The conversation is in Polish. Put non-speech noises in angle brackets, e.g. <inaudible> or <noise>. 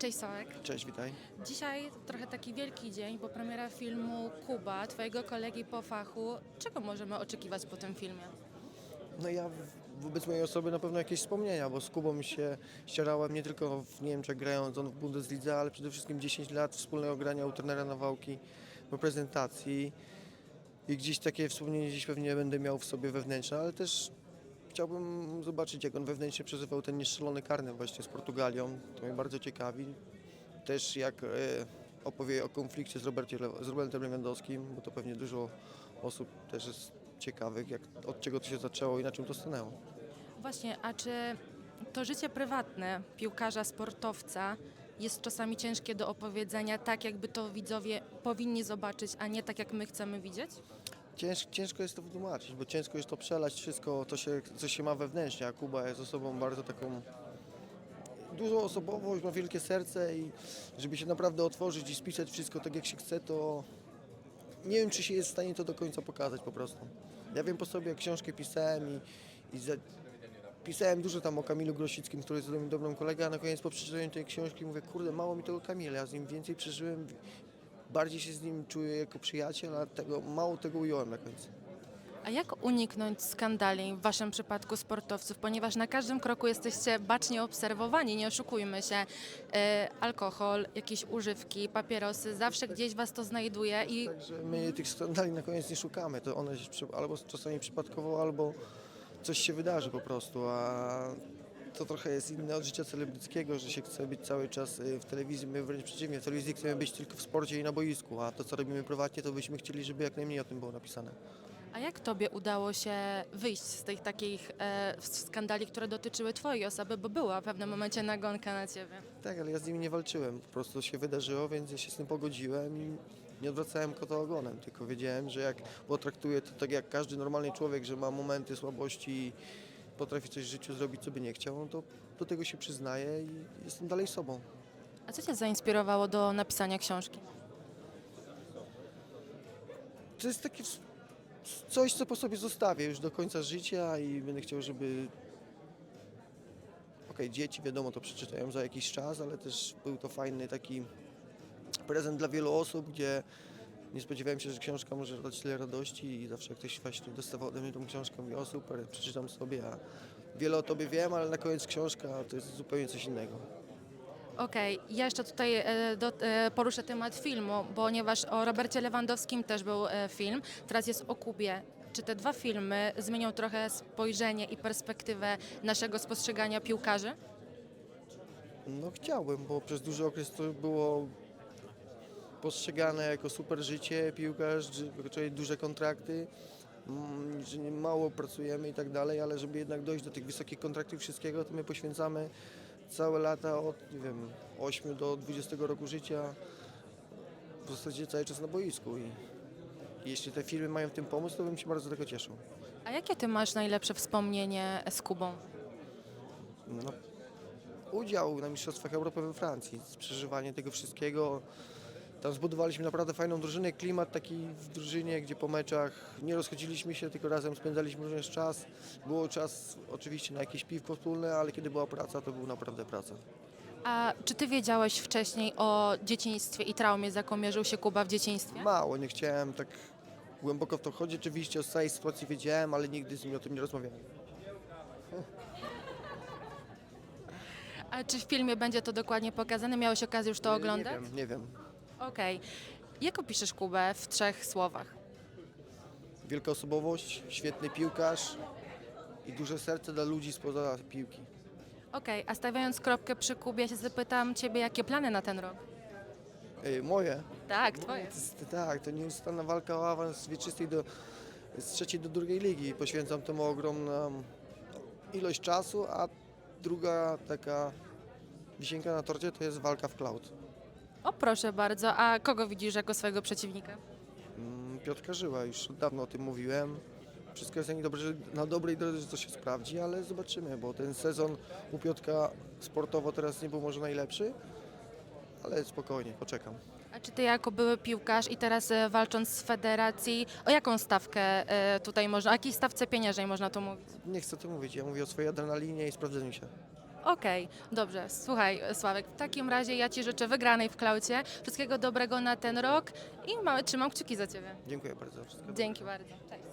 Cześć Sołek. Cześć, witaj. Dzisiaj trochę taki wielki dzień, bo premiera filmu Kuba, twojego kolegi po fachu. Czego możemy oczekiwać po tym filmie? No ja w- wobec mojej osoby na pewno jakieś wspomnienia, bo z Kubą się ścierałem nie tylko w Niemczech grając on w Bundeslidze, ale przede wszystkim 10 lat wspólnego grania u trenera Nawałki w prezentacji i gdzieś takie wspomnienie dziś pewnie będę miał w sobie wewnętrzne, ale też chciałbym zobaczyć jak on wewnętrznie przeżywał ten nieszczelony karny właśnie z Portugalią, to mnie bardzo ciekawi. Też jak e, opowie o konflikcie z, Robercie, z Robertem Lewandowskim, bo to pewnie dużo osób też jest ciekawych, jak, od czego to się zaczęło i na czym to stanęło. Właśnie, a czy to życie prywatne piłkarza, sportowca jest czasami ciężkie do opowiedzenia, tak jakby to widzowie powinni zobaczyć, a nie tak jak my chcemy widzieć? Cięż, ciężko jest to wytłumaczyć, bo ciężko jest to przelać wszystko, to się, co się ma wewnętrznie, a Kuba jest osobą bardzo taką dużą osobowość, ma wielkie serce i żeby się naprawdę otworzyć i spisać wszystko tak jak się chce, to nie wiem czy się jest w stanie to do końca pokazać po prostu. Ja wiem po sobie, jak książkę pisałem i, i za, pisałem dużo tam o Kamilu Grosickim, który jest moim dobrym kolegą, a na koniec po przeczytaniu tej książki mówię, kurde, mało mi tego Kamila, ja z nim więcej przeżyłem, bardziej się z nim czuję jako przyjaciel, a tego, mało tego ująłem na końcu. A jak uniknąć skandali w waszym przypadku sportowców, ponieważ na każdym kroku jesteście bacznie obserwowani, nie oszukujmy się. E, alkohol, jakieś używki, papierosy, zawsze gdzieś was to znajduje i Także my tych skandali na koniec nie szukamy, to one się przy- albo czasami przypadkowo, albo coś się wydarzy po prostu, a to trochę jest inne od życia celebryckiego, że się chce być cały czas y, w telewizji, my wręcz przeciwnie, w telewizji chcemy być tylko w sporcie i na boisku, a to co robimy prywatnie, to byśmy chcieli, żeby jak najmniej o tym było napisane. A jak tobie udało się wyjść z tych takich e, skandali, które dotyczyły twojej osoby, bo była w pewnym momencie nagonka na ciebie? Tak, ale ja z nimi nie walczyłem, po prostu się wydarzyło, więc ja się z tym pogodziłem i nie odwracałem kota ogonem, tylko wiedziałem, że jak potraktuję to tak jak każdy normalny człowiek, że ma momenty słabości i potrafi coś w życiu zrobić, co by nie chciał, no to do tego się przyznaję i jestem dalej sobą. A co cię zainspirowało do napisania książki? To jest takie ws- coś, co po sobie zostawię już do końca życia i będę chciał, żeby okej, dzieci wiadomo to przeczytają za jakiś czas, ale też był to fajny taki prezent dla wielu osób, gdzie nie spodziewałem się, że książka może dać tyle radości i zawsze jak ktoś właśnie dostawał ode mnie tą książkę, mówię, o super, przeczytam sobie, a wiele o tobie wiem, ale na koniec książka to jest zupełnie coś innego. Okej, ja jeszcze tutaj e, do, e, poruszę temat filmu, ponieważ o Robercie Lewandowskim też był e, film, teraz jest o Kubie. Czy te dwa filmy zmienią trochę spojrzenie i perspektywę naszego spostrzegania piłkarzy? No chciałbym, bo przez duży okres to było postrzegane jako super życie, piłkarz, czyli duże kontrakty, mm, że mało pracujemy i tak dalej, ale żeby jednak dojść do tych wysokich kontraktów wszystkiego, to my poświęcamy całe lata od, nie wiem, 8 do 20 roku życia w zasadzie cały czas na boisku i jeśli te filmy mają w tym pomóc, to bym się bardzo tego cieszył. A jakie ty masz najlepsze wspomnienie z Kubą? no, udział na Mistrzostwach Europy we Francji, przeżywanie tego wszystkiego. Tam zbudowaliśmy naprawdę fajną drużynę, klimat taki w drużynie, gdzie po meczach nie rozchodziliśmy się, tylko razem spędzaliśmy również czas. Było czas oczywiście na jakieś piwko wspólne, ale kiedy była praca, to była naprawdę praca. A czy ty wiedziałeś wcześniej o dzieciństwie i traumie, z jaką mierzył się Kuba w dzieciństwie? Mało, nie chciałem tak głęboko w to chodzić. Oczywiście o całej sytuacji wiedziałem, ale nigdy z nim o tym nie rozmawiałem. <laughs> A czy w filmie będzie to dokładnie pokazane? Miałeś okazję już to oglądać? Nie wiem, nie wiem. Okej. Jak opiszesz Kubę w trzech słowach? Wielka osobowość, świetny piłkarz i duże serce dla ludzi spoza piłki. Okej, a stawiając kropkę przy Kubie, się zapytam Ciebie, jakie plany na ten rok? Ej, moje? Tak, Twoje. To jest, tak, to nieustanna walka o awans z wieczystej do, z trzeciej do drugiej ligi. Poświęcam temu ogromną ilość czasu, a druga taka wisienka na torcie to jest walka w cloud. O, proszę bardzo. A kogo widzisz jako swojego przeciwnika? Mm, Piotrka Żyła, już od dawno o tym mówiłem. Wszystko jest na, dobrze, na dobrej drodze, że to się sprawdzi, ale zobaczymy, bo ten sezon u Piotrka sportowo teraz nie był może najlepszy, ale spokojnie, poczekam. A czy Ty jako były piłkarz i teraz e, walcząc z federacji, o jaką stawkę e, tutaj można, o jakiej stawce pieniężnej można tu mówić? Nie chcę o tym mówić, ja mówię o swojej adrenalinie i sprawdzeniu się. Okej, dobrze. Słuchaj, Sławek, w takim razie ja Ci życzę wygranej w klaucie, wszystkiego dobrego na ten rok i małe trzymam kciuki za Ciebie. Dziękuję bardzo. Wszystkiego Dzięki bardzo. Cześć.